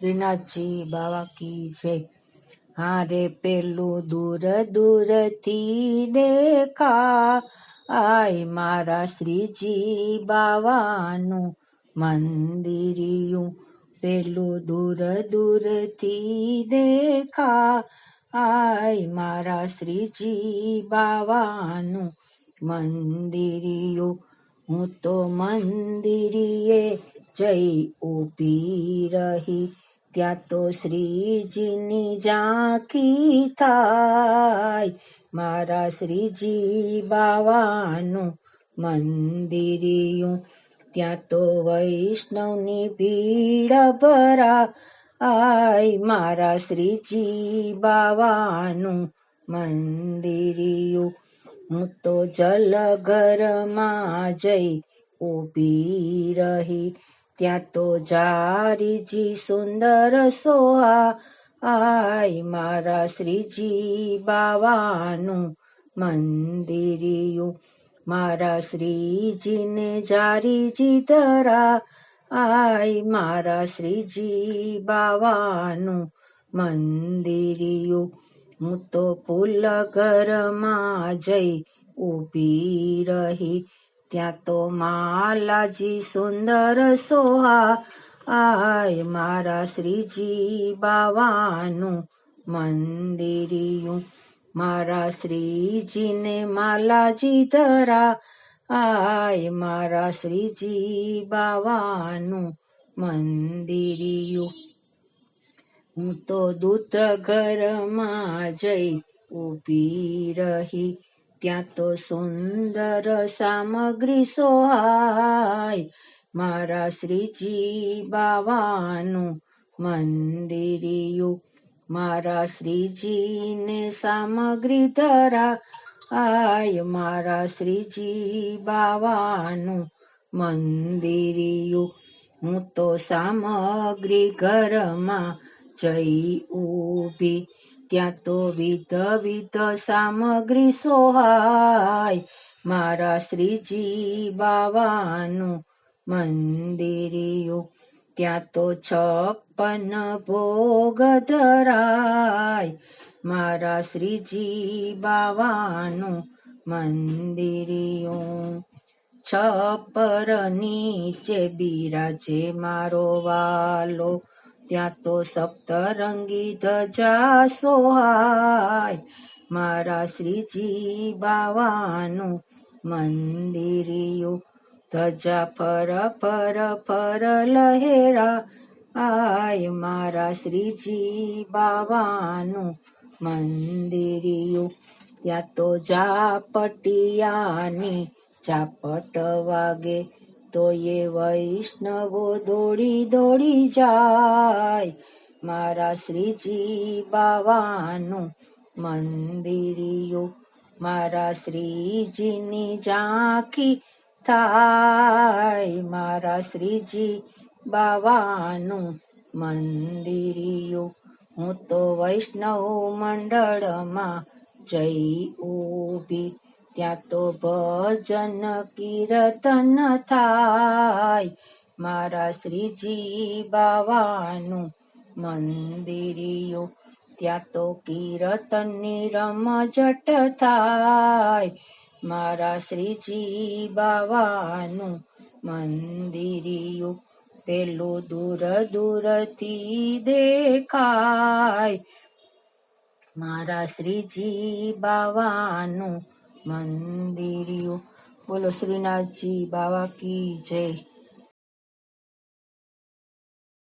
શ્રીનાથજી બાવા કી જય હારે પેલું દૂર દૂરથી દેખા આય મારા શ્રીજી બાવાનું મંદિરિયું. પેલું દૂર દૂરથી દેખા આય મારા શ્રીજી બાવાનું મંદિરિયું. હું તો મંદિરીએ જઈ ઊભી રહી. ત્યાં તો શ્રીજીની ઝાંખી થાય મારા શ્રીજી બાવાનું મંદિરિયું ત્યાં તો વૈષ્ણવની ભીડ ભરા આય મારા શ્રીજી બાવાનું મંદિરિયું હું તો જલઘરમાં જઈ ઊભી રહી ત્યાં તો જારીજી સુંદર સોહા આય મારા શ્રીજી બાવાનું મંદિરિયું મારા શ્રીજીને જારીજી ધરા આય મારા શ્રીજી બાવાનું મંદિરિયું હું તો ફૂલ ઘરમાં જઈ ઊભી રહી ત્યાં તો માલાજી સુંદર સોહા આય મારા શ્રીજી બાવાનું મંદિરિયું મારા શ્રીજીને માલાજી ધરા આય મારા શ્રીજી બાવાનું મંદિરિયું હું તો દૂત ઘરમાં જઈ ઊભી રહી ત્યાં તો સુંદર સામગ્રી સોહાય મારા શ્રીજી બાવાનું મંદિરિયું મારા શ્રીજીને સામગ્રી ધરા આય મારા શ્રીજી બાવાનું મંદિરિયું હું તો સામગ્રી ઘરમાં જઈ ઊભી ત્યાં તો વિધ વિધ સામગ્રી સોહાય. મારા શ્રીજી બાવાનું મંદિરિયું. ત્યાં તો છપ્પન ભોગ ધરાય. મારા શ્રીજી બાવાનું મંદિરિયું. છપ્પર નીચે બિરાજે મારો વાલો. ત્યાં તો સપ્તરંગી ધજા સોહાય. મારા શ્રીજી બાવાનું મંદિરિયું. ધજા ફર ફર ફર લહેરા આય. મારા શ્રીજી બાવાનું મંદિરિયું. ત્યાં તો જાપટિયાની ચાપટ વાગે. તો એ વૈષ્ણવો દોડી દોડી જાય. મારા શ્રીજી બાવાનું મંદિરિયું મારા શ્રીજીની ઝાંખી થાય. મારા શ્રીજી બાવાનું મંદિરિયું હું તો વૈષ્ણવ મંડળમાં જઈ ઊભી ત્યાં તો ભજન કીર્તન થાય મારા શ્રીજી બાવાનું મંદિરિયું ત્યાં તો કીર્તનની રમઝટ થાય મારા શ્રીજી બાવાનું મંદિરિયું પેલું દૂર દૂરથી દેખાય મારા શ્રીજી બાવાનું મંદિરિયું. બોલો શ્રીનાથજી બાવા કી જય.